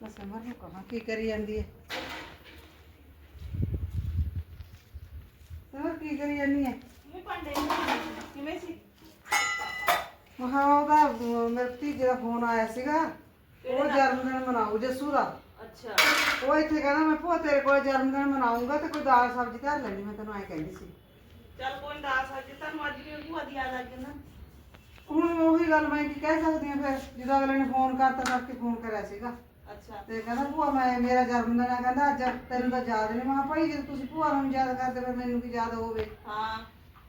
ਮੈਂ ਸਮਰ ਨੂੰ ਕਹਾਂ ਕੀ ਕਰੀ ਜਾਂਦੀ ਹੈ ਸਮਰ ਕੀ ਕਰੀ ਜਾਂਦੀ ਹੈ ਮੈਂ ਭਾਂਡੇ ਕਿਵੇਂ ਸੀ? ਮਹਾ ਉਹਦਾ ਅਹ, ਮੇਰੇ ਭਤੀਜੇ ਦਾ ਫੋਨ ਆਇਆ ਸੀਗਾ ਉਹ ਜਨਮ ਦਿਨ ਮਨਾਉ ਜੱਸੂ ਦਾ। ਅੱਛਾ। ਉਹ ਇੱਥੇ ਕਹਿੰਦਾ ਮੈਂ ਭੂਆ ਤੇਰੇ ਕੋਲ ਜਨਮ ਦਿਨ ਮਨਾਉਂਗਾ ਤੇ ਕੋਈ ਦਾਲ ਸਬਜ਼ੀ ਧਰ ਲੈਣੀ ਮੈਂ ਤੈਨੂੰ ਐ ਕਹਿੰਦੀ ਸੀ। ਚੱਲ ਕੋਈ ਨਾ ਅੱਜ ਤੁਹਾਨੂੰ ਅੱਜ ਵੀ ਭੂਆ ਦੀ ਯਾਦ ਆ ਗਈ ਨਾ। ਹੁਣ ਉਹੀ ਗੱਲ ਮੈਂ ਕੀ ਕਹਿ ਸਕਦੀ ਹਾਂ ਫਿਰ ਜਦੋਂ ਅਗਲੇ ਨੇ ਫੋਨ ਕਰਤਾ ਕਰਕੇ ਫੋਨ ਕਰਿਆ ਸੀਗਾ। ਅੱਛਾ। ਤੇ ਕਹਿੰਦਾ ਭੂਆ ਮੈਂ ਮੇਰਾ ਜਨਮ ਦਿਨ ਆ ਕਹਿੰਦਾ ਅੱਜ ਤੈਨੂੰ ਤਾਂ ਯਾਦ ਨਹੀਂ। ਮੈਂ ਭਾਈ ਜੇ ਤੁਸੀਂ ਭੂਆ ਨੂੰ ਯਾਦ ਕਰਦੇ ਫਿਰ ਮੈਨੂੰ ਕੀ ਯਾਦ ਹੋਵੇ। ਹਾਂ।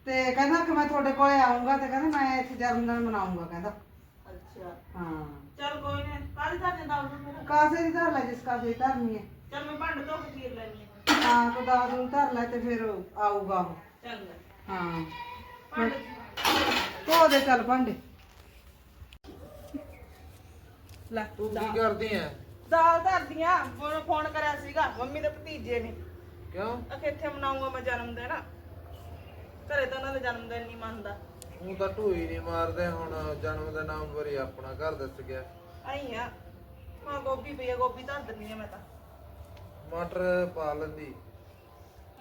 ਤੇ ਕਹਿੰਦਾ ਕਿ ਮੈਂ ਤੁਹਾਡੇ ਕੋਲੇ ਆਉਂਗਾ ਤੇ ਕਹਿੰਦਾ ਮੈਂ ਇੱਥੇ ਜਨਮ ਦਿਨ ਮਨਾਉਂਗਾ ਕਹਿੰਦਾ। ਅੱਛਾ। ਹਾਂ। ਚੱਲ ਕੋਈ ਨਾ ਕੱਲ ਦਾ ਦਿਨ ਆਉਂ ਫਿਰ ਕਾਸੇ ਦੀ ਧਰ ਲੈ ਜਿਸ ਕਾਸੇ ਦੀ ਧਰਨੀ ਹੈ। ਚੱਲ ਮੈਂ ਭਾਂਡੇ ਧੋ ਕੇ ਚੀਰ ਲੈਣੀ ਹੈ। ਹਾਂ ਕੋ ਦਾਦ ਨੂੰ ਧਰ ਲੈ ਤੇ ਫਿਰ ਆਊਗਾ ਉਹ। ਚੰਗਾ। ਹਾਂ। ਭਾਂਡੇ ਧੋ। ਦੇ ਚੱਲ ਭਾਂਡੇ। ਲੈ ਤੂੰ ਕੀ ਕਰਦੀ ਐ? ਦਾਲ ਧਰਦੀਆਂ ਉਹਨੂੰ ਫੋਨ ਕਰਿਆ ਸੀਗਾ ਮੰਮੀ ਦੇ ਭਤੀਜੇ ਨੇ। ਕਿਉਂ? ਅਖੇ ਇੱਥੇ ਮਨਾਉਂਗਾ ਮੈਂ ਜਨਮ ਦਿਨ। ਘਰੇ ਤਾਂ ਉਹਨਾਂ ਦਾ ਜਨਮ ਦਿਨ ਨਹੀਂ ਮੰਨਦਾ। ਤੂੰ ਤਾਂ ਢੂਈ ਨਹੀਂ ਮਾਰਦੇ ਹੁਣ ਜਨਮ ਦਾ ਨਾਮ ਵਰੀ ਆਪਣਾ ਘਰ ਦੱਸ ਗਿਆ। ਆਈ ਆ। ਮਾਂ ਗੋਭੀ ਪਈ ਆ ਗੋਭੀ ਧਰ ਦਿੰਨੀ ਆ ਮੈਂ ਤਾਂ। ਮਟਰ ਪਾ ਲੈਂਦੀ।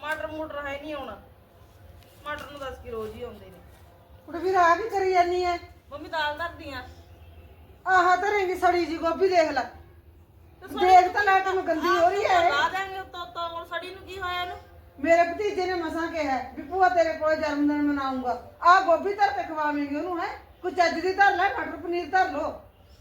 ਮਟਰ ਮੂਟਰ ਹੈ ਨਹੀਂ ਆਉਣਾ। ਮਟਰ ਨੂੰ ਦੱਸ ਕੀ ਰੋਜ਼ ਹੀ ਆਉਂਦੇ ਨੇ। ਕੁੜੇ ਵੀਰ ਆ ਕੀ ਕਰੀ ਜਾਨੀ ਐ? ਮੰਮੀ ਦਾਲ ਧਰਦੀਆਂ ਆਹ ਧਰੇਂਗੀ ਸੜੀ ਜੀ ਗੋਭੀ ਦੇਖ ਲੈ। ਦੇਖ ਤਾਂ ਲੈ ਤੈਨੂੰ ਗੰਦੀ ਹੋ ਰਹੀ ਐ ਲਾ ਦੇਾਂਗੇ ਉੱਤੋਂ ਉੱਤੋਂ ਹੁਣ ਸੜੀ ਨੂੰ ਕੀ ਹੋਇਆ ਇਹਨੂੰ? ਮੇਰੇ ਭਤੀਜੇ ਨੇ ਮਸਾਂ ਕਿਹਾ ਵੀ ਭੂਆ ਤੇਰੇ ਕੋਲ ਜਨਮ ਦਿਨ ਮਨਾਉਂਗਾ। ਆ ਗੋਭੀ ਧਰ ਕੇ ਖਵਾਵੇਂਗੀ ਉਹਨੂੰ ਹੈ? ਕੋਈ ਚੱਜ ਦੀ ਧਰ ਲੈ ਮਟਰ ਪਨੀਰ ਧਰ ਲੋ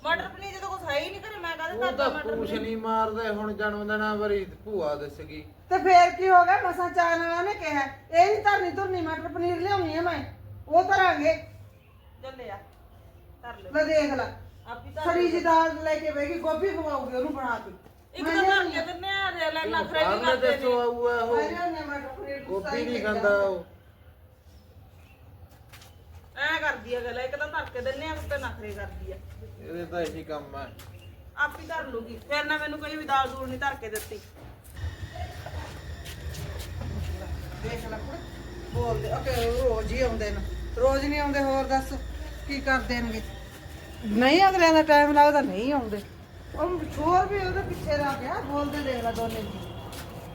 ਮਟਰ ਪਨੀਰ ਜਦੋਂ ਕੁਛ ਹੈ ਹੀ ਨਹੀਂ ਘਰੇ ਮੈਂ ਕਾਹਦੇ ਉਹ ਧਰਦਾ ਤਾਂ ਮਟਰ ਪੂਛ ਪਨੀਰ? ਨਹੀਂ ਮਾਰਦੇ ਹੁਣ ਜਨਮ ਦਾ ਨਾਮ ਵਰੀ ਭੂਆ ਦੱਸ ਗਈ। ਤੇ ਫੇਰ ਕੀ ਹੋ ਗਿਆ? ਮਸਾਂ ਚਾਣ ਵਾਲਾ ਨੇ ਕਿਹਾ ਇਹ ਨਹੀਂ ਧਰਨੀ ਧੁਰਨੀ ਮਟਰ ਪਨੀਰ ਲਿਆਉਣੀ ਆ ਮੈਂ। ਉਹ ਧਰਾਂਗੇ। ਚੱਲੇ ਆ ਧਰ ਲੈ ਲੈ ਦੇਖ ਲੈ। ਆਪੀ ਸੜੀ ਜੀ ਦਾਲ ਲੈ ਕੇ ਬੈਗੀ ਗੋਭੀ ਖਵਾਉਗੀ ਉਹਨੂੰ ਬਣਾ ਕੇ। ਇੱਕ ਤਾਂ ਧਰ ਕੇ ਦਿੰਨੇ ਆ ਦੇ ਲੈ ਨਖਰੇ ਵੀ ਆਹਨੇ ਕਰਦੇ ਦੱਸੋ ਨੇ। ਆਊਗਾ ਉਹ। ਗੋਭੀ ਨਹੀਂ ਖਾਂਦਾ ਉਹ। ਐ ਕਰਦੀ ਆ ਗੱਲ ਇੱਕ ਤਾਂ ਧਰ ਕੇ ਦਿੰਨੇ ਆ ਉੱਤੇ ਨਖਰੇ ਕਰਦੀ ਆ। ਇਹਦੇ ਤਾਂ ਇਹੀ ਕੰਮ ਹੈ ਆਪੀ ਧਰ ਲੂਗੀ ਫਿਰ ਨਾ ਮੈਨੂੰ ਕੋਈ ਵੀ ਦਾਲ ਦੂਲ ਨਹੀਂ ਧਰ ਕੇ ਦਿੱਤੀ। ਦੇਖ ਲੈ ਕੁੜੇ ਬੋਲਦੇ ਓਕੇ ਰੋਜ਼ ਹੀ ਆਉਂਦੇ ਨੇ। ਰੋਜ਼ ਨਹੀਂ ਆਉਂਦੇ ਹੋਰ ਦੱਸ ਕੀ ਕਰ ਦੇਣਗੇ? ਨਹੀਂ, ਅਗਲਿਆਂ ਦਾ ਟਾਈਮ ਲੱਗਦਾ, ਨਹੀਂ ਆਉਂਦੇ। ਉਹ ਛੋਰ ਵੀ ਉਹਦੇ ਪਿੱਛੇ ਲੱਗ ਗਿਆ, ਬੋਲਦੇ ਦੇਖ ਲੈ ਦੋਨੇ ਜੀ।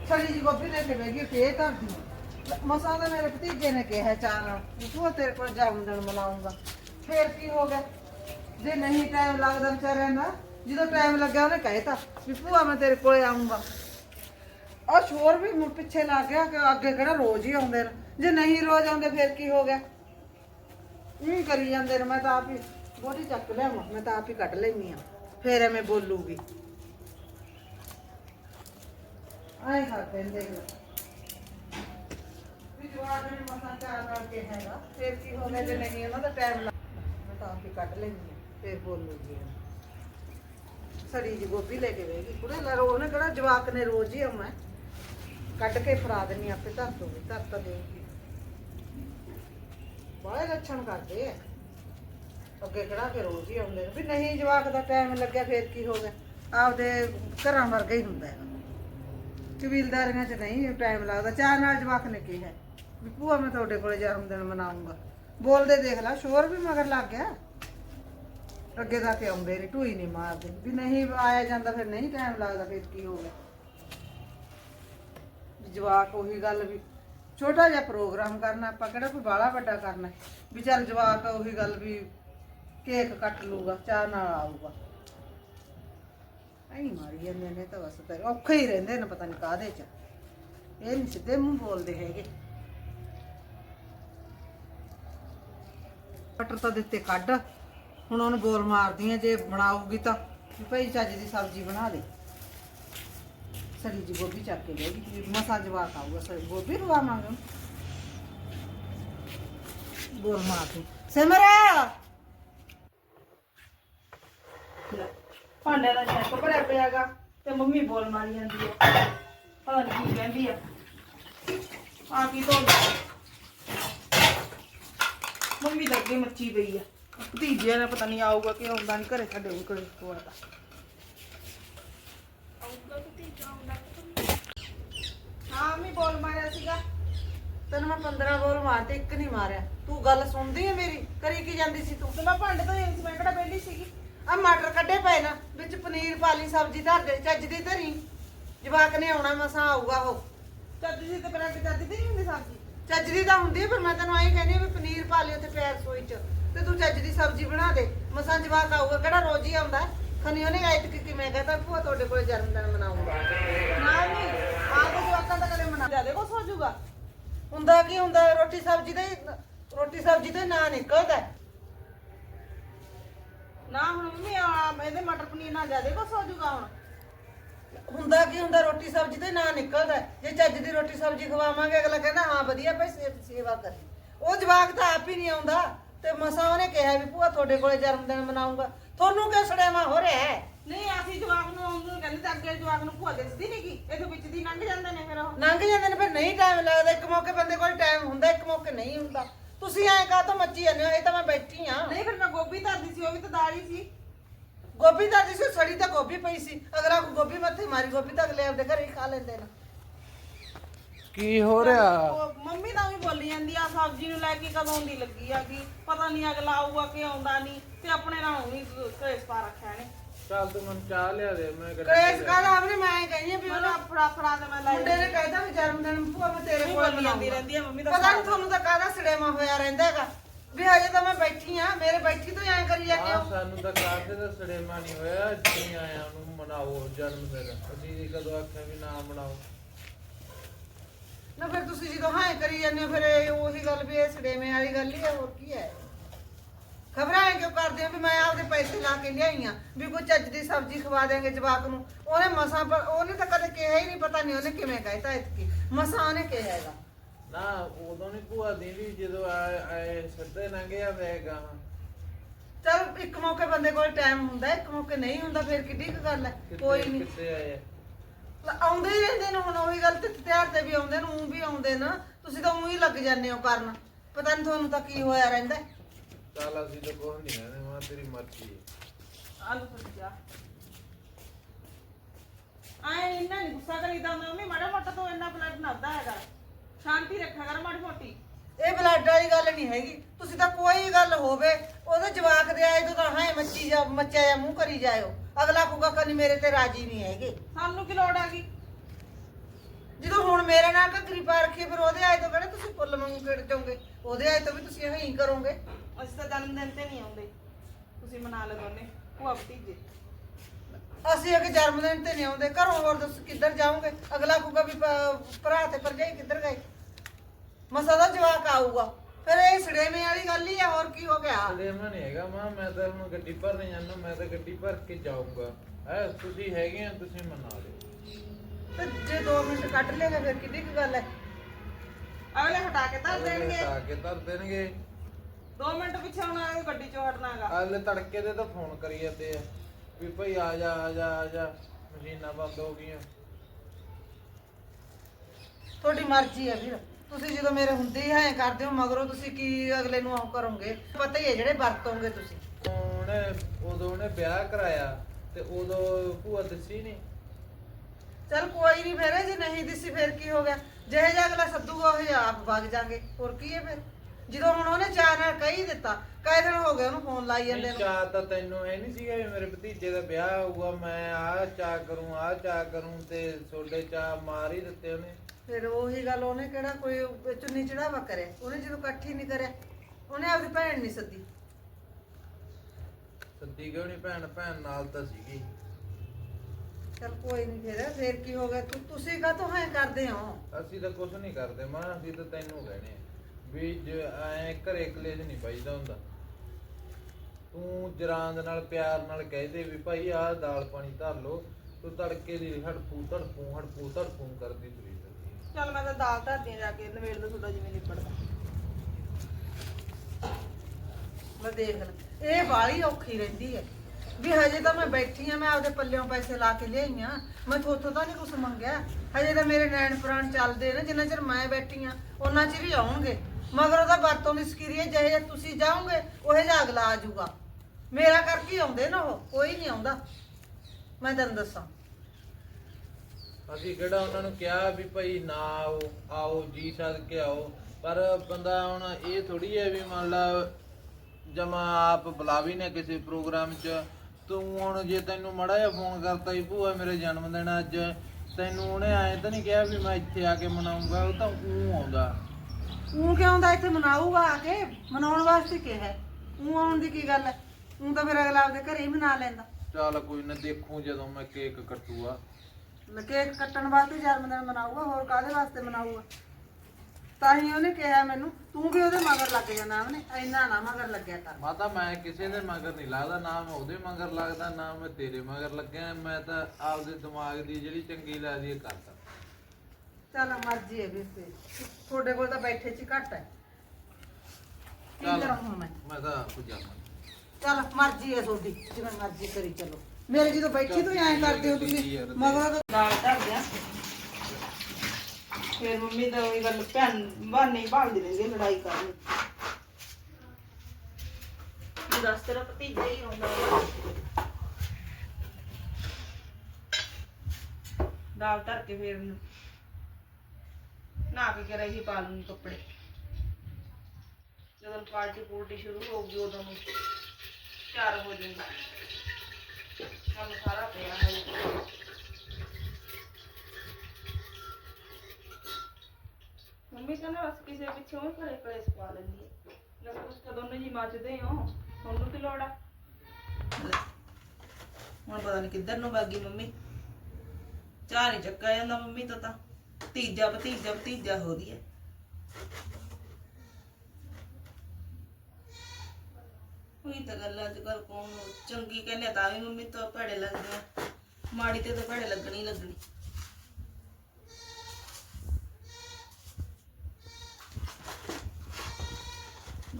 ਛੜੀ ਜੀ ਗੋਭੀ ਲੈ ਕੇ ਬੈਗੀ ਫੇਰ ਕਰਦੀ ਮਸਾਂ ਦਾ ਮੇਰੇ ਭਤੀਜੇ ਨੇ ਕਿਹਾ ਚਾਰ ਤੂੰ ਤੇਰੇ ਕੋਲ ਜਨਮ ਮਨਾਉਂਗਾ ਫੇਰ ਕੀ ਹੋ ਗਿਆ? ਜੇ ਨਹੀਂ ਟਾਈਮ ਲੱਗਦਾ ਵਿਚਾਰਿਆਂ ਦਾ, ਜਦੋਂ ਟਾਈਮ ਲੱਗਿਆ ਉਹਨੇ ਕਹਿਤਾ, ਵੀ ਭੂਆ ਮੈਂ ਤੇਰੇ ਕੋਲੇ ਆਉਂਗਾ ਆ ਸ਼ੋਰ ਵੀ ਮੁੜ ਪਿੱਛੇ ਲੱਗ ਗਿਆ ਕਿ ਅੱਗੇ ਕਿਹੜਾ ਰੋਜ਼ ਹੀ ਆਉਂਦੇ ਨੇ। ਜੇ ਨਹੀਂ ਰੋਜ਼ ਆਉਂਦੇ, ਫਿਰ ਕੀ ਹੋ ਗਿਆ? ਇਹ ਕਰੀ ਜਾਂਦੇ ਨੇ, ਮੈਂ ਤਾਂ ਆਪ ਹੀ ਬੋਟੀ ਚੱਕ ਲਿਆਵਾਂ ਮੈਂ ਤਾਂ ਆਪ ਹੀ ਕੱਢ ਲੈਣੀ ਆ ਫੇਰ ਐਵੇਂ ਬੋਲੂਗੀ ਆਏ ਕਰਦੇ ਨੇ ਦੇਖ ਲਓ ਵੀ ਜਵਾਬ ਨੇ ਮਸਾਂ ਚਾਰ ਨਾਲ ਕੇ ਹੈਗਾ ਫਿਰ ਕੀ ਹੋ ਗਿਆ ਜੇ ਨਹੀਂ ਉਹਨਾਂ ਦਾ ਟਾਈਮ ਲੱਗ ਮੈਂ ਤਾਂ ਆਪ ਹੀ ਕੱਢ ਲੈਣੀ ਆ ਫੇਰ ਬੋਲੂਗੀ ਸੜੀ ਜੀ ਗੋਭੀ ਲੈ ਕੇ ਵੇਗੀ ਕੁੜੇ ਲੈ ਉਹਨੇ ਕਿਹੜਾ ਜਵਾਕ ਨੇ ਰੋਜ਼ ਹੀ ਆਉਣਾ ਹੈ। ਕੱਢ ਕੇ ਫਰਾ ਦੇਣੀ ਆਪੇ ਧਰ ਦੋਗੇ ਧਰ ਤਾਂ ਦੇਊਗੀ ਬੜੇ ਲੱਛਣ ਕਰਦੇ ਆ ਅੱਗੇ ਕਿਹੜਾ ਕਿ ਰੋਜ਼ ਹੀ ਆਉਂਦੇ ਨੇ। ਵੀ ਨਹੀਂ ਜਵਾਕ ਦਾ ਟਾਈਮ ਲੱਗਿਆ, ਫੇਰ ਕੀ ਹੋ ਗਿਆ? ਆਪਦੇ ਘਰਾਂ ਵਰਗਾ ਹੀ ਹੁੰਦਾ ਹੈ ਕਬੀਲਦਾਰੀਆਂ 'ਚ ਨਹੀਂ ਟਾਈਮ ਲੱਗਦਾ। ਚਾਹ ਨਾਲ ਜਵਾਕ ਨੇ ਕਿਹਾ ਵੀ ਭੂਆ, ਮੈਂ ਤੁਹਾਡੇ ਕੋਲੇ ਜਨਮ ਦਿਨ ਮਨਾਉਂਗਾ। ਬੋਲਦੇ ਦੇਖ ਲੈ, ਸ਼ੋਰ ਵੀ ਮਗਰ ਲੱਗ ਗਿਆ। ਅੱਗੇ ਦਾ ਕੇ ਆਉਂਦੇ ਨੇ ਢੂਈ ਨਹੀਂ ਮਾਰਦੇ। ਵੀ ਨਹੀਂ ਆਇਆ ਜਾਂਦਾ, ਫਿਰ ਨਹੀਂ ਟਾਈਮ ਲੱਗਦਾ, ਫਿਰ ਕੀ ਹੋ ਗਿਆ? ਵੀ ਜਵਾਕ ਉਹੀ ਗੱਲ ਵੀ ਛੋਟਾ ਜਿਹਾ ਪ੍ਰੋਗਰਾਮ ਕਰਨਾ, ਆਪਾਂ ਕਿਹੜਾ ਕੋਈ ਬਾਲਾ ਵੱਡਾ ਕਰਨਾ ਵੀ ਚੱਲ ਜਵਾਕ ਉਹੀ ਗੱਲ ਵੀ ਕੇਕ ਕੱਟ ਲੂਗਾ ਚਾਹ ਨਾਲ ਆਊਗਾ। ਐਂ ਮਾਰੀ ਜਾਂਦੇ ਨੇ ਤਾਂ ਬਸ ਤੇ ਔਖੇ ਹੀ ਰਹਿੰਦੇ ਨੇ ਪਤਾ ਨਹੀਂ ਕਾਹਦੇ ਚ। ਇਹ ਨਹੀਂ ਸਿੱਧੇ ਮੂੰਹ ਬੋਲਦੇ ਹੈਗੇ। ਕਟਰ ਤਾਂ ਦਿੱਤੇ ਕੱਢ, ਹੁਣ ਉਹਨੂੰ ਬੋਲ ਮਾਰਦੀ ਆ, ਜੇ ਬਣਾਉਗੀ ਤਾਂ। ਵੀ ਭਾਈ ਚੱਜ ਦੀ ਸਬਜ਼ੀ ਬਣਾ ਦੇ। ਸੜੀ ਜੀ ਗੋਭੀ ਚੱਕ ਕੇ ਲੈਗੀ ਵੀ ਮਸਾ ਜਵਾਕ ਆਊਗਾ ਸੜੀ ਗੋਭੀ ਰਵਾਵਾਂਗੇ ਉਹਨੂੰ। ਬੋਲ ਮਾਰਦੀ। ਸਿਮਰ! ਭਾਂਡੇ ਦਾ ਸ਼ੈਕ ਭਰਿਆ ਪਿਆਗਾ ਤੇ ਮੰਮੀ ਬੋਲ ਮਾਰੀ ਜਾਂਦੀ ਆ। ਪਤਾ ਨੀ ਕੀ ਕਹਿੰਦੀ ਆ। ਆ ਕੀ ਤੋਂ ਮੰਮੀ ਤਾਂ ਅੱਗੇ ਮੱਚੀ ਪਈ ਆ। ਭਤੀਜਿਆਂ ਨੇ ਪਤਾ ਨਹੀਂ ਆਊਗਾ ਕਿ ਆਉਂਦਾ ਨਹੀਂ ਘਰੇ ਸਾਡੇ ਉਹ ਕੋਲੇ ਕੋਲ ਤਾਂ ਹਾਂ ਮੈਂ ਬੋਲ ਮਾਰਿਆ ਸੀਗਾ। ਤੈਨੂੰ ਮੈਂ 15 ਬੋਲ ਮਾਰਤੇ ਇੱਕ ਨਹੀਂ ਮਾਰਿਆ। ਤੂੰ ਗੱਲ ਸੁਣਦੀ ਹੈ ਮੇਰੀ? ਕਰੀ ਕੀ ਜਾਂਦੀ ਸੀ ਤੂੰ? ਤੇ ਮੈਂ ਭਾਂਡੇ ਤੋਂ ਸੀ ਮੈਂ ਕਿਹੜਾ ਬੈਠੀ ਸੀਗੀ। ਆ ਮਟਰ ਕੱਢੇ ਪਏ ਨਾ ਵਿੱਚ ਪਨੀਰ ਪਾ ਲਈ ਸਬਜ਼ੀ ਧਰ ਦੇ ਚੱਜ ਦੀ ਧਰੀ। ਜਵਾਕ ਨੇ ਆਉਣਾ ਮਸਾਂ ਆਊਗਾ ਉਹ। ਚੱਜ ਦੀ ਤੇ ਬਰੈਡ ਚੱਜ ਦੀ ਨਹੀਂ ਹੁੰਦੀ ਸਬਜ਼ੀ? ਚੱਜ ਦੀ ਤਾਂ ਹੁੰਦੀ ਆ, ਪਰ ਮੈਂ ਤੈਨੂੰ ਐਂ ਕਹਿੰਦੀ ਆ ਵੀ ਪਨੀਰ ਪਾ ਲਈ ਉੱਥੇ ਪੈਰ ਸੋਈ ਚ। ਤੇ ਤੂੰ ਚੱਜ ਦੀ ਸਬਜ਼ੀ ਬਣਾ ਦੇ। ਮਸਾਂ ਜਵਾਕ ਆਊਗਾ ਕਿਹੜਾ ਰੋਜ਼ ਹੀ ਆਉਂਦਾ? ਖਨੀ ਉਹਨੇ ਐਤ ਕਿ ਕਿਵੇਂ ਕਹਤਾ ਭੂਆ ਤੁਹਾਡੇ ਕੋਲ ਜਨਮ ਦਿਨ ਮਨਾਉਂਗਾ ਨਾ ਨਹੀਂ ਆ ਤਾਂ ਜਵਾਕਾਂ ਦਾ ਕਦੇ ਮਨਾ ਜਿਆਦੇ ਕੁਛ ਹੋ ਜਾਊਗਾ। ਹੁੰਦਾ ਕੀ ਹੁੰਦਾ ਰੋਟੀ ਸਬਜ਼ੀ ਦਾ ਹੀ ਰੋਟੀ ਸਬਜ਼ੀ ਦਾ ਨਾਂ ਨਿਕਲਦਾ। ਹੈ। ਨਾ ਹੁਣ ਮੰਮੀ ਆ ਇਹਦੇ ਮਟਰ ਪਨੀਰ ਨਾਲ ਜਿਆਦੇ ਕੁਛ ਹੋ ਜਾਊਗਾ ਹੁਣ। ਹੁੰਦਾ ਕੀ ਹੁੰਦਾ ਰੋਟੀ ਸਬਜ਼ੀ ਤੇ ਨਾਂ ਨਿਕਲਦਾ। ਹੈ। ਜੇ ਚੱਜ ਦੀ ਰੋਟੀ ਸਬਜ਼ੀ ਖਵਾਵਾਂਗੇ ਅਗਲਾ ਕਹਿੰਦਾ ਹਾਂ ਵਧੀਆ ਭਾਈ ਸੇ- ਸੇਵਾ ਕਰੀ। ਉਹ ਜਵਾਕ ਤਾਂ ਆਪ ਹੀ ਨਹੀਂ ਆਉਂਦਾ। ਤੇ ਮਸਾ ਉਹਨੇ ਕਿਹਾ ਵੀ ਭੂਆ ਤੁਹਾਡੇ ਕੋਲੇ ਜਨਮ ਦਿਨ ਮਨਾਉਂਗਾ। ਤੁਹਾਨੂੰ ਕਿਉਂ ਸੜੇਵਾ ਹੋ ਰਿਹਾ ਹੈ? ਨਹੀਂ ਅਸੀਂ ਜਵਾਕ ਨੂੰ ਉਹਨੂੰ ਕਹਿੰਦੇ ਤਾਂ ਅੱਗੇ ਜਵਾਕ ਨੂੰ ਭੂਆ ਦਿਸਦੀ ਨਹੀਂ ਕੀ ਇਹਦੇ ਵਿੱਚ ਦੀ ਲੰਘ ਜਾਂਦੇ ਨੇ ਫਿਰ ਉਹ। ਲੰਘ ਜਾਂਦੇ ਨੇ ਫਿਰ ਨਹੀਂ ਟਾਈਮ ਲੱਗਦਾ। ਇੱਕ ਮੌਕੇ ਬੰਦੇ ਕੋਲ ਟਾਈਮ ਹੁੰਦਾ ਇੱਕ ਮੌਕੇ ਨਹੀਂ ਹੁੰਦਾ। ਤੁਸੀਂ ਐਂ ਕਾਹ ਤੋਂ ਮੱਚੀ ਜਾਂਦੇ ਹੋ ਇਹ ਤਾਂ ਮੈਂ ਬੈਠੀ ਆ। ਨਹੀਂ ਫਿਰ ਮੈਂ ਗੋਭੀ ਧਰਦੀ ਸੀ ਉਹ ਵੀ ਤਾਂ ਦਾਲ ਹੀ ਸੀ। ਗੋਭੀ ਦਾ ਸੀ ਸੜੀ ਤਾਂ ਗੋਭੀ ਪਈ ਸੀ। ਅਗਲਾ ਗੋਭੀ ਮੱਥੇ ਮਾਰੀ ਗੋਭੀ ਤਾਂ ਅਗਲੇ ਆਪਦੇ ਘਰੇ ਹੀ ਖਾ ਲੈਂਦੇ ਨੇ। ਕੀ ਹੋ ਰਿਹਾ? ਉਹ ਮੰਮੀ ਤਾਂ ਵੀ ਬੋਲੀ ਜਾਂਦੀ ਆ ਸਬਜ਼ੀ ਨੂੰ ਲੈ ਕੇ ਕਦੋਂ ਦੀ ਲੱਗੀ ਆ ਕਿ? ਪਤਾ ਨਹੀਂ ਅਗਲਾ ਆਊਗਾ ਕਿ ਆਉਂਦਾ ਨਹੀਂ ਤੇ ਆਪਣੇ ਨਾਲ ਵੀ ਕੇਸ ਪਾ ਰੱਖਿਆ ਨੇ। ਚੱਲ ਤੂੰ ਮੈਨੂੰ ਚਾਹ ਲਿਆ ਦੇ ਮੈਂ ਕ੍ਰੇਸ ਕਾਹਦਾ ਆਪਨੇ ਮੈਂ ਕਹਿੰਦੀ ਆ ਵੀ ਉਹਨੂੰ ਫੜਾ ਫੜਾ ਤੇ ਮੈਂ ਲੈ ਮੁੰਡੇ ਨੇ ਕਹਿਤਾ ਵੀ ਜਨਮ ਦਿਨ ਭੂਆ ਮੈਂ ਤੇਰੇ ਕੋਲ ਬੋਲੀ ਜਾਂਦੀ ਰਹਿੰਦੀ ਆ ਮੰਮੀ ਦਾ ਪਤਾ ਨਹੀਂ ਤੁਹਾਨੂੰ ਤਾਂ ਕਾਹਦਾ ਸੜੇਵਾ ਹੋਇਆ ਰਹਿੰਦਾ ਹੈਗਾ। ਵੀ ਹਜੇ ਤਾਂ ਮੈਂ ਬੈਠੀ ਆ ਮੇਰੇ ਬੈਠੀ ਤੋਂ ਐਂ ਕਰੀ ਜਾਂਦੇ ਹੋ। ਸਾਨੂੰ ਤਾਂ ਕਾਹਦੇ ਦਾ ਸੜੇਮਾ ਨਹੀਂ ਹੋਇਆ ਜਿੰਨੀ ਆਇਆ ਨੂੰ ਮਨਾਓ ਜਨਮ ਦਿਨ। ਅਸੀਂ ਜੀ ਕਦੋਂ ਆਖਿਆ ਵੀ ਨਾ ਮਨਾਓ। ਨਾ ਫਿਰ ਤੁਸੀਂ ਜਦੋਂ ਹਾਂ ਕਰੀ ਜਾਂਦੇ ਹੋ ਫਿਰ ਉਹੀ ਗੱਲ ਵੀ ਇਹ ਸੜੇਵੇਂ ਵਾਲੀ ਗੱਲ ਹੀ ਹੈ ਹੋਰ ਕੀ ਹੈ। ਖਬਰਾਂ ਐ ਕਿਉਂ ਕਰਦੇ ਹੋ ਵੀ ਮੈਂ ਆਪਦੇ ਪੈਸੇ ਲਾ ਕੇ ਲਿਆਈ ਆ ਵੀ ਕੋਈ ਚੱਜ ਦੀ ਸਬਜ਼ੀ ਖਵਾ ਦੇਾਂਗੇ ਜਵਾਕ ਨੂੰ। ਉਹਨੇ ਮਸਾਂ ਪਰ ਉਹਨੇ ਤਾਂ ਕਦੇ ਕਿਹਾ ਹੀ ਨਹੀਂ ਪਤਾ ਨਹੀਂ ਉਹਨੇ ਕਿਵੇਂ ਕਹਿਤਾ ਇਤਕੀ। ਮਸਾਂ ਉਹਨੇ ਕਿਹਾ ਹੈਗਾ। ਨਾ ਉਦੋਂ ਨਹੀਂ ਭੂਆ ਦੀਦੀ ਜਦੋਂ ਆਏ ਸਿੱਧੇ ਲੰਘੇ ਆ ਵੇਗਾ ਚਲ ਇੱਕ ਮੌਕੇ ਬੰਦੇ ਕੋਲ ਟਾਈਮ ਹੁੰਦਾ ਇੱਕ ਮੌਕੇ ਨਹੀਂ ਹੁੰਦਾ ਫਿਰ ਕਿੱਡੀ ਕੁ ਗੱਲ ਹੈ? ਕੋਈ ਨਹੀਂ ਕਿੱਥੇ ਆਏ ਆ? ਆਉਂਦੇ ਹੀ ਰਹਿੰਦੇ ਨੇ ਹੁਣ ਉਹੀ ਗੱਲ ਤੇ ਤਿਆਰ ਤੇ ਵੀ ਆਉਂਦੇ ਨੇ ਵੀ ਆਉਂਦੇ ਨਾ। ਤੁਸੀਂ ਤਾਂ ਉਹੀ ਲੱਗ ਜਾਂਦੇ ਹੋ ਕਰਨ। ਪਤਾ ਨਹੀਂ ਤੁਹਾਨੂੰ ਤਾਂ ਕੀ ਹੋਇਆ ਰਹਿੰਦਾ ਚੱਲ ਅਸੀਂ ਤਾਂ ਕੁਝ ਨਹੀਂ ਕਹਿੰਦੇ ਮਾਂ ਤੇਰੀ ਮਰਜ਼ੀ। ਆਲੂ ਸਬਜ਼ੀਆ ਆਏ ਇੰਨਾ ਨਹੀਂ ਗੁੱਸਾ ਕਰੀਦਾ ਹੁੰਦਾ ਮੰਮੀ ਮਾੜਾ ਮੋਟਾ ਤੋਂ ਇੰਨਾ ਬਲੱਡ ਨੱਦਾ ਹੈਗਾ। ਸ਼ਾਂਤੀ ਰੱਖਿਆ ਕਰ ਮਾੜੀ ਮੋਟੀ। ਇਹ ਬਲੱਡ ਵਾਲੀ ਗੱਲ ਨਹੀਂ ਹੈਗੀ। ਤੁਸੀਂ ਤਾਂ ਕੋਈ ਗੱਲ ਹੋਵੇ ਉਹਦੇ ਜਵਾਕ ਦੇ ਆਏ ਤੋਂ ਤਾਂ ਹਾਂ ਮੱਚੀ ਜਾ ਮੱਚਿਆ ਜਾਂ ਮੂੰਹ ਕਰੀ ਜਾਇਓ। ਅਗਲਾ ਕਹੂਗਾ ਕਨੀ ਮੇਰੇ ਤੇ ਰਾਜੀ ਨਹੀਂ ਹੈਗੇ। ਸਾਨੂੰ ਕੀ ਲੋੜ ਹੈਗੀ? ਜਦੋਂ ਹੁਣ ਮੇਰੇ ਨਾਲ ਘੱਗਰੀ ਪਾ ਰੱਖੀ ਫਿਰ ਉਹਦੇ ਆਏ ਤੋਂ ਫੁੱਲ ਵਾਂਗੂ ਕਿੜ ਜਾਓਗੇ ਉਹਦੇ ਆਏ ਤੋਂ ਵੀ ਤੁਸੀਂ ਐਂ ਹੀ ਕਰੋਗੇ। ਅਸੀਂ ਤਾਂ ਜਨਮ ਦਿਨ ਤੇ ਨਹੀਂ ਆਉਂਦੇ। ਤੁਸੀਂ ਮਨਾ ਲਓ ਦੋਨੇ ਭੂਆ ਭਤੀਜੇ। ਅਸੀਂ ਅਗੇ ਜਨਮ ਦਿਨ ਤੇ ਨਹੀਂ ਆਉਂਦੇ ਘਰੋਂ ਹੋਰ ਦੱਸ ਕਿੱਧਰ ਜਾਓਗੇ? ਅਗਲਾ ਕਹੂਗਾ ਵੀ ਭ- ਭਰਾ ਤੇ ਭਰਜਾਈ ਕਿੱਧਰ ਗਏ? ਮਸਾ ਦਾ ਜਵਾਕ ਆਊਗਾ। ਫਿਰ ਇਹ ਸੜੇਵੇਂ ਵਾਲੀ ਗੱਲ ਹੀ ਆ ਹੋਰ ਕੀ ਹੋ ਗਿਆ? ਸੜੇਮਾ ਨਹੀਂ ਹੈਗਾ ਮਾਂ ਮੈਂ ਤਾਂ ਹੁਣ ਗੱਡੀ ਭਰਨ ਜਾਂਦਾ ਮੈਂ ਤਾਂ ਗੱਡੀ ਭਰ ਕੇ ਜਾਊਂਗਾ। ਹੈ ਤੁਸੀਂ ਹੈਗੇ ਆ ਤੁਸੀਂ ਮਨਾ ਲਿਓ। ਤੇ ਜੇ 2 ਮਿੰਟ ਕੱਢ ਲੇਗਾ ਫਿਰ ਕਿੱਡੀ ਕੁ ਗੱਲ ਹੈ? ਹਟਾ ਕੇ ਧਰ ਦੇਣਗੇ। ਆ ਕੇ ਧਰ ਦੇਣਗੇ। 2 ਮਿੰਟ ਪਿੱਛੇ ਹੁਣ ਆਏ ਗੱਡੀ ਚੋਂ ਹਟਣਾਗਾ ਹਾਲੇ ਤੜਕੇ ਦੇ ਤਾਂ ਫੋਨ ਕਰੀ ਜਾਂਦੇ ਆ ਵੀ ਭਾਈ ਆ ਜਾ ਆ ਜਾ ਆ ਜਾ ਮਸ਼ੀਨਾਂ ਬੰਦ ਹੋ ਗਈਆਂ। ਤੁਹਾਡੀ ਮਰਜ਼ੀ ਹੈ ਵੀਰ। ਤੁਸੀਂ ਜਦੋਂ ਮੇਰੇ ਹੁੰਦੇ ਹੀ ਐਂ ਕਰਦੇ ਹੋ ਮਗਰੋਂ ਤੁਸੀਂ ਕੀ ਅਗਲੇ ਨੂੰ ਉਹ ਕਰੋਗੇ? ਪਤਾ ਹੀ ਹੈ ਜਿਹੜੇ ਵਰਤੋਗੇ ਤੁਸੀਂ। ਉਹਨੇ ਉਦੋਂ ਉਹਨੇ ਵਿਆਹ ਕਰਾਇਆ ਤੇ ਉਦੋਂ ਭੂਆ ਦੱਸੀ ਨਹੀਂ। ਚਲ ਕੋਈ ਨਹੀਂ ਫਿਰ ਜੇ ਨਹੀਂ ਦਿਸੀ ਫਿਰ ਕੀ ਹੋ ਗਿਆ? ਜਿਹੇ ਜਿਹਾ ਅਗਲਾ ਸੱਦੂਗਾ ਉਹ ਆਪ ਵਗ ਜਾਗੇ। ਹੋਰ ਕੀ ਹੈ ਫਿਰ? ਜਦੋਂ ਹੁਣ ਉਹਨੇ ਚਾਰ ਨਾਲ ਕਹੀ ਦਿੱਤਾ ਕਈ ਦਿਨ ਹੋ ਗਏ ਉਹਨੂੰ ਫੋਨ ਲਾਈ ਜਾਂਦੇ ਨੂੰ। ਚਾਹ ਤਾਂ ਤੈਨੂੰ ਇਹ ਨਹੀਂ ਸੀਗਾ ਵੀ ਮੇਰੇ ਭਤੀਜੇ ਦਾ ਵਿਆਹ ਹੋਊਗਾ ਮੈਂ ਆਹ ਚਾਹ ਕਰੂੰ ਆਹ ਚਾਹ ਕਰੂੰ ਤੇ ਛੋਡੇ ਚਾਹ ਮਾਰ ਹੀ ਦਿੱਤੇ ਉਹਨੇ। ਫਿਰ ਉਹੀ ਗੱਲ ਉਹਨੇ ਕਿਹੜਾ ਕੋਈ ਚੁੰਨੀ ਚੜਾਵਾ ਕਰਿਆ? ਉਹਨੇ ਜਦੋਂ ਇਕੱਠੀ ਨਹੀਂ ਕਰਿਆ ਉਹਨੇ ਆਪਦੀ ਭੈਣ ਨਹੀਂ ਸੱਦੀ। ਸੱਦੀ ਕਿਉਂ ਨਹੀਂ ਭੈਣ ਭੈਣ ਨਾਲ ਤਾਂ ਸੀਗੀ। ਚਲ ਕੋਈ ਨਹੀਂ ਫਿਰ ਫਿਰ ਕੀ ਹੋ ਗਿਆ? ਤੁ- ਤੁਸੀਂ ਕਾ ਤੋਂ ਹੈ ਕਰਦੇ ਹੋ? ਅਸੀਂ ਤਾਂ ਕੁਝ ਨਹੀਂ ਕਰਦੇ ਮਾਂ ਅਸੀਂ ਤਾਂ ਤੈਨੂੰ ਕਹਿਣੇ ਆ ਵੀ ਜ- ਐਂ ਘਰੇ ਕਲੇਸ਼ ਨਹੀਂ ਪਾਈਦਾ ਹੁੰਦਾ। ਤੂੰ ਜਰਾਂ ਦੇ ਨਾਲ ਪਿਆਰ ਨਾਲ ਕਹਿ ਦੇ ਵੀ ਭਾਈ ਆਹ ਦਾਲ ਪਾਣੀ ਧਰ ਲੋ ਤੂੰ ਤੜਕੇ ਦੀ ਹੜਪੂ ਧੜਪੂ ਹੜਪੂ ਧੜਪੂ ਕਰਦੀ ਤੁਰੀ ਫਿਰਦੀ। ਚੱਲ ਮੈਂ ਤਾਂ ਦਾਲ ਧਰਦੀ ਆਂ ਜਾ ਕੇ ਨਵੇੜ ਦੋ ਤੁਹਾਡਾ ਜਿਵੇਂ ਨਿਪੜਦਾ ਮੈਂ ਦੇਖ ਲ ਇਹ ਬਾਲੀ ਔਖੀ ਰਹਿੰਦੀ ਹੈ। ਵੀ ਹਜੇ ਤਾਂ ਮੈਂ ਬੈਠੀ ਆ, ਮੈਂ ਆਪਦੇ ਪੱਲਿਓਂ ਪੈਸੇ ਲਾ ਕੇ ਲਿਆਈ ਆ। ਮੈਂ ਥੋਥੋਂ ਤਾਂ ਨਹੀਂ ਕੁਝ ਮੰਗਿਆ। ਹਜੇ ਤਾਂ ਮੇਰੇ ਨੈਣ ਪ੍ਰਾਣ ਚੱਲਦੇ ਨੇ, ਜਿੰਨਾ ਚਿਰ ਮੈਂ ਬੈਠੀ ਆ, ਉਹਨਾਂ ਚਿਰ ਹੀ ਆਉਣਗੇ। ਮਗਰ ਉਹਦਾ ਵਰਤੋਂ ਦੀ ਸਕੀਰੀ ਜਿਹੇ ਜਿਹੇ ਤੁਸੀਂ ਜਾਓਗੇ, ਉਹੇ ਜਿਹਾ ਅਗਲਾ ਆ ਜਾਊਗਾ। ਮੇਰਾ ਕਰਕੇ ਹੀ ਆਉਂਦੇ ਨਾ ਉਹ, ਕੋਈ ਨਹੀਂ ਆਉਂਦਾ। ਮੈਂ ਤੈਨੂੰ ਦੱਸਾਂ। ਅਸੀਂ ਕਿਹੜਾ ਉਹਨਾਂ ਨੂੰ ਕਿਹਾ ਵੀ ਭਾਈ ਨਾ ਆਓ ਆਓ, ਜੀ ਸਦ ਕੇ ਆਓ। ਪਰ ਬੰਦਾ ਹੁਣ ਇਹ ਥੋੜੀ ਹੈ ਵੀ ਮੰਨ ਲਾ, ਜਮਾ ਆਪ ਬੁਲਾਵੀ ਨੇ ਕਿਸੇ ਪ੍ਰੋਗਰਾਮ 'ਚ। ਤੂੰ ਹੁਣ ਜੇ ਤੈਨੂੰ ਮੜਾ ਜਿਹਾ ਫੋਨ ਕਰਤਾ ਹੀ ਭੂਆ ਮੇਰੇ ਜਨਮ ਦਿਨ ਅੱਜ ਤੈਨੂੰ ਉਹਨੇ ਐਂ ਤਾਂ ਨਹੀਂ ਕਿਹਾ ਵੀ ਮੈਂ ਇੱਥੇ ਆ ਕੇ ਮਨਾਉਂਗਾ ਉਹ ਤਾਂ ਉਹ ਆਉਂਦਾ। ਉਹ ਕਿਉਂ ਦਾ ਇੱਥੇ ਮਨਾਊਗਾ ਆ ਕੇ? ਮਨਾਉਣ ਵਾਸਤੇ ਕਿਹਾ ਉਹ ਆਉਣ ਦੀ ਕੀ ਗੱਲ ਹੈ? ਉਹ ਤਾਂ ਫਿਰ ਅਗਲਾ ਆਪਦੇ ਘਰੇ ਹੀ ਮਨਾ ਲੈਂਦਾ। ਚੱਲ ਕੋਈ ਨਾ ਦੇਖੂ ਜਦੋਂ ਮੈਂ ਕੇਕ ਕੱਟੂਗਾ ਲੈ ਕੇਕ ਕੱਟਣ ਵਾਸਤੇ ਜਨਮ ਦਿਨ ਮਨਾਊਗਾ ਹੋਰ ਕਾਹਦੇ ਵਾਸਤੇ ਮਨਾਊਗਾ? ਤਾਂ ਹੀ ਉਹਨੇ ਕਿਹਾ ਮੈਨੂੰ ਤੂੰ ਵੀ ਉਹਦੇ ਮਗਰ ਲੱਗ ਜਾਣਾ ਉਹਨੇ ਇੰਨਾ ਨਾ ਮਗਰ ਲੱਗਿਆ ਕਰ। ਮਾਤਾ ਮੈਂ ਕਿਸੇ ਦੇ ਮਗਰ ਨਹੀਂ ਲੱਗਦਾ ਨਾ ਮੈਂ ਉਹਦੇ ਮਗਰ ਲੱਗਦਾ ਨਾ ਮੈਂ ਤੇਰੇ ਮਗਰ ਲੱਗਿਆ ਮੈਂ ਤਾਂ ਆਪਦੇ ਦਿਮਾਗ ਦੀ ਜਿਹੜੀ ਚੰਗੀ ਲੱਗਦੀ ਹੈ ਕਰਦਾ ਚੱਲ ਮਰਜ਼ੀ ਹੈ ਵੀ ਤੇ ਤੁਹਾਡੇ ਕੋਲ ਤਾਂ ਬੈਠੇ ਚ ਹੀ ਘੱਟ ਹੈ। ਕੀ ਚੱਲ। ਕਰਾਂ ਹੁਣ ਮੈਂ? ਮੈਂ ਤਾਂ ਪੁਜਾਮਾ ਚੱਲ ਮਰਜ਼ੀ ਹੈ ਤੁਹਾਡੀ ਜਿਵੇਂ ਮਰਜ਼ੀ ਕਰੀ ਚੱਲੋ। ਮੇਰੇ ਜਦੋਂ ਬੈਠੀ ਤੋਂ ਐਂ ਕਰਦੇ ਹੋ ਤੁਸੀਂ ਮਗਰ ਤੋਂ ਫਿਰ ਮੰਮੀ ਤਾਂ ਉਹੀ ਗੱਲ, ਭੈਣ ਬਹਾਨੇ ਹੀ ਭਾਲਦੀ ਰਹਿੰਦੀ ਆ ਲੜਾਈ ਕਰਨ। ਨੂੰ ਇਹ ਦੱਸ ਤੇਰਾ ਭਤੀਜਾ ਹੀ ਆਉਂਦਾ ਵਾ। ਦਾਲ ਧਰ ਕੇ ਫਿਰ ਨਾ ਕੇ ਕਰਾਈ ਹੀ ਪਾ ਲੂੰਗੀ ਕੱਪੜੇ। ਜਦੋਂ ਪਾਰਟੀ ਪੂਰਟੀ ਸ਼ੁਰੂ ਹੋਊਗੀ ਉਦੋਂ ਨੂੰ ਤਿਆਰ ਹੋ ਜਾਊਗੀ ਕੰਮ ਸਾਰਾ ਪਿਆ ਹੈ। ਮੰਮੀ ਕਹਿੰਦਾ ਬਸ ਕਿਸੇ ਪਿੱਛੋਂ ਹੀ ਘਰੇ ਕਲੇਸ਼ ਪਾ ਲੈਂਦੀ ਹੈ। ਜਦ ਤੁਸੀਂ ਤਾਂ ਦੋਨੇ ਜੀ ਮੱਚਦੇ ਹੋ, ਤੁਹਾਨੂੰ ਕੀ ਲੋੜ ਆ? ਹੁਣ ਪਤਾ ਨਹੀਂ ਕਿੱਧਰ ਨੂੰ ਭਾਗੀ ਮੰਮੀ। ਚਾਹ ਨਹੀਂ ਚੱਕਾ ਜਾਂਦਾ ਮੰਮੀ ਤੋਂ ਤਾਂ। ਤੀਜਾ ਭਤੀਜਾ ਭਤੀਜਾ ਹੋ ਰਹੀ ਹੈ। ਉਹੀ ਤਾਂ ਗੱਲ ਅੱਜ ਕੱਲ ਕੌਣ ਚੰਗੀ ਕਹਿੰਦੇ ਤਾਂ ਵੀ ਮੰਮੀ ਤੋਂ ਭੜੇ ਲੱਗਦੇ ਆ। ਮਾੜੀ ਤੇ ਤਾਂ ਭੜੇ ਲੱਗਣੀ ਲੱਗਣੀ।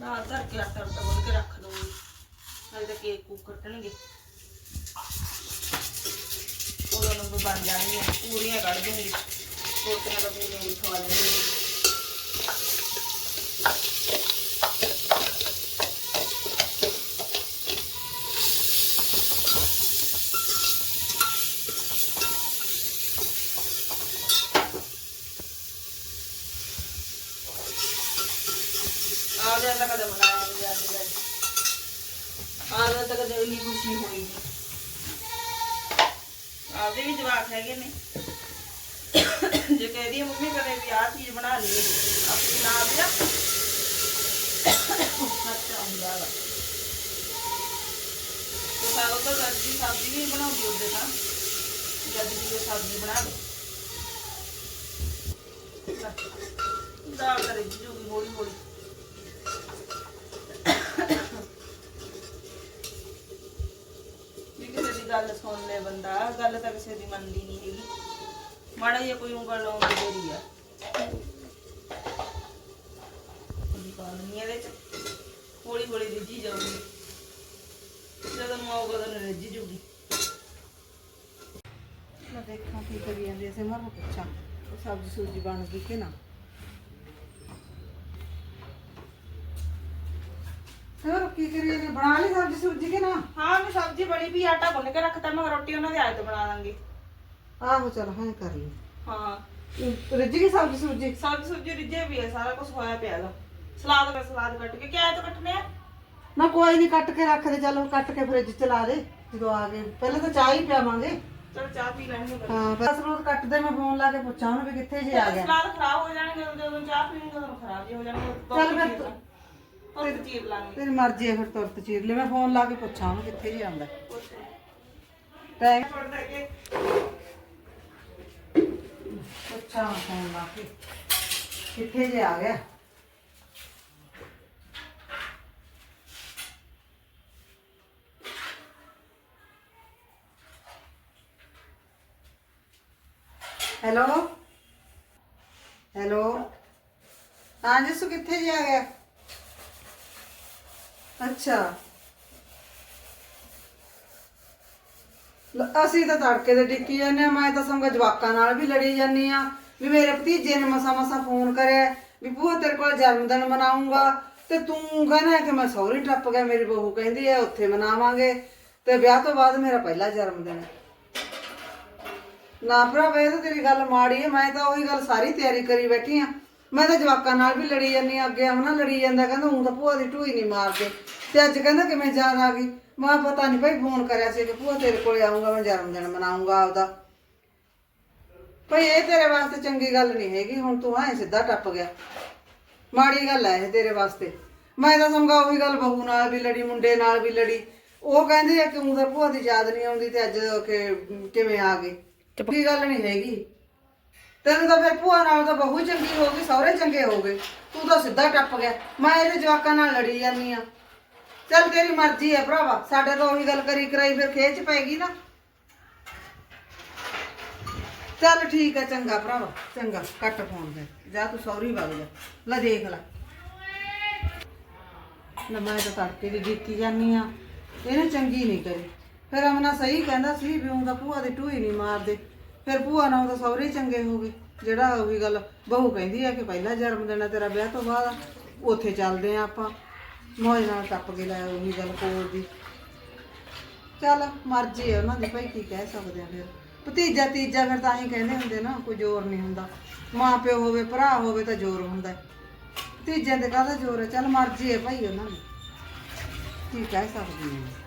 ਨਾਲ ਧਰ ਕੇ ਆਟਾ ਉਟਾ ਗੁੰਨ ਕੇ ਰੱਖ ਦੂੰਗੀ ਨਾਲੇ ਤਾਂ ਕੇਕ ਕੂਕ ਕੱਟਣਗੇ ਉਦੋਂ ਨੂੰ ਬਣ ਜਾਣਗੀਆਂ। ਪੂਰੀਆਂ ਕੱਢ ਦੂੰਗੀ ਰੋਟੀਆਂ ਦਾ ਪੂਰੀਆਂ ਵੀ ਖਵਾ ਲੈਣਗੇ ਆ ਜਾ ਤਾਂ ਕਦੇ ਬਣਾਇਆ ਨਹੀਂ ਜਾਂਦਾ ਆ ਜਾ ਤਾਂ ਕਦੇ ਇੰਨੀ ਖੁਸ਼ੀ ਹੋਈ ਆਪਦੇ ਵੀ ਜਵਾਕ ਹੈਗੇ ਨੇ। ਜੇ ਕਹਦੀ ਮੰਮੀ ਕਦੇ ਵੀ ਆਹ ਚੀਜ਼ ਬਣਾ ਲਈ ਆਪਣੀ ਨਾਲ ਦੀ ਖਰਚਾ ਹੁੰਦਾ ਵਾ। ਤੇ ਸਾਰਾ ਤਾਂ ਸਬਜ਼ੀ ਸਬਜ਼ੀ ਵੀ ਬਣਾਉਂਦੀ ਉਹਦੇ ਤਾਂ ਜਦ ਵੀ ਸਬਜ਼ੀ ਬਣਾ ਦੇ ਦਾਲ ਕਰੇ ਜੂਗੀ ਹੌਲੀ ਹੌਲੀ ਵੀ ਕਿਸੇ ਦੀ ਗੱਲ ਸੁਣ ਲੈ ਬੰਦਾ, ਗੱਲ ਤਾਂ ਕਿਸੇ ਦੀ ਮੰਨਦੀ ਨਹੀਂ ਹੈਗੀ। ਮਾੜਾ ਜਿਹਾ ਕੋਈ ਉਂਗਲ ਲਾਉਣ ਦੀ ਦੇਰੀ ਆ। ਉਹਦੀ ਪਾ ਇਹਦੇ ਚ। ਹੌਲੀ ਹੌਲੀ ਰਿੱਝੀ ਜਾਊਗੀ। ਜਦੋਂ ਨੂੰ ਆਊਗਾ ਤਾਂ ਰਿੱਝ ਜੂਗੀ ਮੈਂ ਦੇਖਾਂ ਕੀ ਕਰੀ ਜਾਂਦੀ ਸਿਮਰ ਨੂੰ ਪੁੱਛਾਂ, ਉਹ ਸਬਜ਼ੀ ਸੂਜੀ ਬਣ ਗਈ ਕਿ ਨਾ। ਸਿਮਰ ਕੀ ਕਰੀ ਜਾਂਦੀ ਐ? ਬਣਾ ਲਈ ਸਬਜ਼ੀ ਸੂਜੀ ਕਿ ਨਾ? ਹਾਂ ਮੈਂ ਸਬਜ਼ੀ ਬਣੀ ਵੀ ਆਟਾ ਗੁੰਨ ਕੇ ਰੱਖਤਾ ਮੈਂ ਰੋਟੀ ਉਹਨਾਂ ਦੇ ਆਏ ਤੋਂ ਬਣਾ ਦਾਂਗੀ। ਆਹੋ ਚਲ ਹਾਂ ਕਰ ਲਈ। ਹਾਂ। ਰਿੱਝ ਗਈ ਸਬਜ਼ੀ ਸੂਜੀ ਸਬਜ਼ੀ ਸੁਬਜ਼ੀ ਰਿੱਝੇ ਵੀ ਹੈ ਸਾਰਾ ਕੁਝ ਹੋਇਆ ਪਿਆ ਦਾ ਸਲਾਦ ਮੈਂ ਸਲਾਦ ਕੱਟ ਕੇ ਕਿਆ ਤੋਂ ਕੱਟਨੇ ਆ? ਨਾ ਕੋਈ ਨਹੀਂ ਕੱਟ ਕੇ ਰੱਖ ਦੇ ਚਲ ਕੱਟ ਕੇ ਫ੍ਰਿਜ ਚ ਲਾ ਦੇ ਜਦੋਂ ਆ ਗਏ। ਪਹਿਲਾਂ ਤਾਂ ਚਾਹ ਹੀ ਪਿਆਵਾਂਗੇ। ਚਲ ਚਾਹ ਪੀ ਲੈਣੀ ਹੈ। ਹਾਂ ਬਸ ਰੋਜ਼ ਕੱਟ ਦੇ ਮੈਂ ਫੋਨ ਲਾ ਕੇ ਪੁੱਛਾਂ ਉਹਨੂੰ ਵੀ ਕਿੱਥੇ ਜੇ ਆ ਗਿਆ। ਸਲਾਦ ਖਰਾਬ ਹੋ ਜਾਣਗੇ ਜਦੋਂ ਚਾਹ ਪੀਣੀ ਉਦੋਂ ਖਰਾਬ ਹੀ ਹੋ ਜਾਣਗੇ ਚੱਲ ਫਿਰ ਤੂੰ- ਤੁਰਤ ਚੀਰ ਲਾਂਗੇ ਤੇਰੀ ਮਰਜ਼ੀ ਹੈ ਫਿਰ ਤੁਰਤ ਚੀਰ ਲੈ, ਮੈਂ ਫੋਨ ਲਾ ਕੇ ਪੁੱਛਾਂ ਉਹਨੂੰ ਕਿੱਥੇ ਜੇ ਆਉਂਦਾ। ਟਾਈਮ ਛੋੜ ਕੇ ਪੁੱਛਾਂ ਫੋਨ ਲਾ ਕੇ, ਕਿੱਥੇ ਜੇ ਆ ਗਿਆ। ਹੈਲੋ? ਹੈਲੋ? ਹਾਂ, ਜਸੂ ਕਿੱਥੇ ਜੇ ਆ ਗਿਆ? ਅੱਛਾ। ਅਸੀਂ ਤਾਂ ਤੜਕੇ ਦੇ ਡਿੱਕੀ ਜਾਂਦੇ ਆ ਮੈਂ ਤਾਂ ਸੰਗ ਜਵਾਕਾਂ ਨਾਲ ਵੀ ਲੜੀ ਜਾਂਦੀ ਆ ਵੀ ਮੇਰੇ ਭਤੀਜੇ ਨੇ ਮਸਾ ਮਸਾ ਫੋਨ ਕਰਿਆ, ਵੀ ਭੂਆ ਤੇਰੇ ਕੋਲ ਜਨਮ ਦਿਨ ਮਨਾਉਂਗਾ ਤੇ ਤੂੰ ਕਹਿੰਦਾ ਕਿ ਮੈਂ ਸੌਰੀ ਟੱਪ ਗਿਆ, ਮੇਰੀ ਬਹੂ ਕਹਿੰਦੀ ਆ ਉੱਥੇ ਮਨਾਵਾਂਗੇ, ਤੇ ਵਿਆਹ ਤੋਂ ਬਾਅਦ ਮੇਰਾ ਪਹਿਲਾ ਜਨਮ ਦਿਨ ਨਾ ਭਰਾਵਾ, ਇਹ ਤਾਂ ਤੇਰੀ ਗੱਲ ਮਾੜੀ ਹੈ, ਮੈਂ ਤਾਂ ਉਹੀ ਗੱਲ ਸਾਰੀ ਤਿਆਰੀ ਕਰੀ ਬੈਠੀ ਆ ਮੈਂ ਤਾਂ ਜਵਾਕਾਂ ਨਾਲ ਵੀ ਲੜੀ ਜਾਂਦੀ ਆ ਅੱਗੇ ਆਮਨਾ ਲੜੀ ਜਾਂਦਾ ਕਹਿੰਦਾ ਹੂੰ ਤਾਂ ਭੂਆ ਦੀ ਢੂਈ ਨਹੀਂ ਮਾਰਦੇ। ਤੇ ਅੱਜ ਕਹਿੰਦਾ ਕਿਵੇਂ ਯਾਦ ਆ ਗਈ। ਮੈਂ ਪਤਾ ਨਹੀਂ ਭਾਈ ਫੋਨ ਕਰਿਆ ਸੀ ਕਿ ਭੂਆ ਤੇਰੇ ਕੋਲੇ ਆਉਂਗਾ ਮੈਂ ਜਨਮ ਦਿਨ ਮਨਾਉਂਗਾ ਆਪਦਾ। ਭਾਈ ਇਹ ਤੇਰੇ ਵਾਸਤੇ ਚੰਗੀ ਗੱਲ ਨਹੀਂ ਹੈਗੀ ਹੁਣ ਤੂੰ ਐ ਸਿੱਧਾ ਟੱਪ ਗਿਆ। ਮਾੜੀ ਗੱਲ ਐ ਇਹ ਤੇਰੇ ਵਾਸਤੇ। ਮੈਂ ਤਾਂ ਸਮਝਾ ਉਹੀ ਗੱਲ ਬਹੂ ਨਾਲ ਵੀ ਲੜੀ ਮੁੰਡੇ ਨਾਲ ਵੀ ਲੜੀ। ਉਹ ਕਹਿੰਦੇ ਆ ਕਿ ਊਂ ਤਾਂ ਭੂਆ ਦੀ ਯਾਦ ਨਹੀਂ ਆਉਂਦੀ ਤੇ ਅੱਜ ਕਿ ਕਿਵੇਂ ਆ ਗਏ। ਕੀ ਗੱਲ ਨਹੀਂ ਹੈਗੀ। ਤੈਨੂੰ ਤਾਂ ਫਿਰ ਭੂਆ ਨਾਲ ਤਾਂ ਬਹੂ ਚੰਗੀ ਹੋ ਗਈ, ਸਹੁਰੇ ਚੰਗੇ ਹੋ ਗਏ। ਤੂੰ ਤਾਂ ਸਿੱਧਾ ਟੱਪ ਗਿਆ। ਮੈਂ ਇਹਦੇ ਜਵਾਕਾਂ ਨਾਲ ਲੜੀ ਜਾਂਦੀ ਆ ਚੱਲ ਤੇਰੀ ਮਰਜ਼ੀ ਹੈ ਭਰਾਵਾ, ਸਾਡੇ ਤੋਂ ਉਹੀ ਗੱਲ ਕਰੀ ਕਰਾਈ, ਫਿਰ ਖੇਚ ਪੈਗੀ ਨਾ। ਚੱਲ ਠੀਕ ਹੈ, ਚੰਗਾ ਭਰਾਵਾ, ਚੰਗਾ, ਕੱਟ ਫੋਨ ਫਿਰ। ਜਾ ਤੂੰ ਸੌਰੀ ਵਗ ਜਾ। ਲੈ ਦੇਖ ਲੈ। ਲੈ ਮੈਂ ਤਾਂ ਤੜਕੇ ਦੀ ਜੀਤੀ ਜਾਨੀ ਆ ਇਹਨੇ ਚੰਗੀ ਨਹੀਂ ਕਰੀ। ਫਿਰ ਅਮਨਾ ਸਹੀ ਕਹਿੰਦਾ ਸੀ ਵੀ ਉਹ ਭੂਆ ਦੀ ਟੂਈ ਨਹੀਂ ਮਾਰਦੇ। ਫਿਰ ਭੂਆ ਨਾਲ ਤਾਂ ਸਹੁਰੇ ਚੰਗੇ ਹੋ ਗਏ, ਜਿਹੜਾ ਉਹੀ ਗੱਲ ਬਹੂ ਕਹਿੰਦੀ ਆ ਕਿ ਪਹਿਲਾ ਜਨਮ ਦਿਨ ਆ ਤੇਰਾ ਵਿਆਹ ਤੋਂ ਬਾਅਦ, ਉੱਥੇ ਚੱਲਦੇ ਆ ਆਪਾਂ। ਮੌਜ ਨਾਲ ਟੱਪ ਕੇ ਲੈ ਉਹੀ ਗੱਲ ਕੋਲ ਦੀ। ਚੱਲ, ਮਰਜ਼ੀ ਹੈ ਉਹਨਾਂ ਦੀ ਭਾਈ, ਕੀ ਕਹਿ ਸਕਦੇ ਆ ਫਿਰ। ਭਤੀਜਾ ਤੀਜਾ ਫਿਰ ਤਾਂ ਹੀ ਕਹਿੰਦੇ ਹੁੰਦੇ ਨਾ, ਕੋਈ ਜ਼ੋਰ ਨਹੀਂ ਹੁੰਦਾ। ਮਾਂ ਪਿਓ ਹੋਵੇ, ਭਰਾ ਹੋਵੇ ਤਾਂ ਜ਼ੋਰ ਹੁੰਦਾ। ਹੈ। ਤੀਜਿਆਂ ਦੇ ਕਾਹਦਾ ਜ਼ੋਰ ਹੈ ਚੱਲ ਮਰਜ਼ੀ ਹੈ ਭਾਈ ਉਹਨਾਂ ਦੀ। ਕੀ ਕਹਿ ਸਕਦੇ ਆ?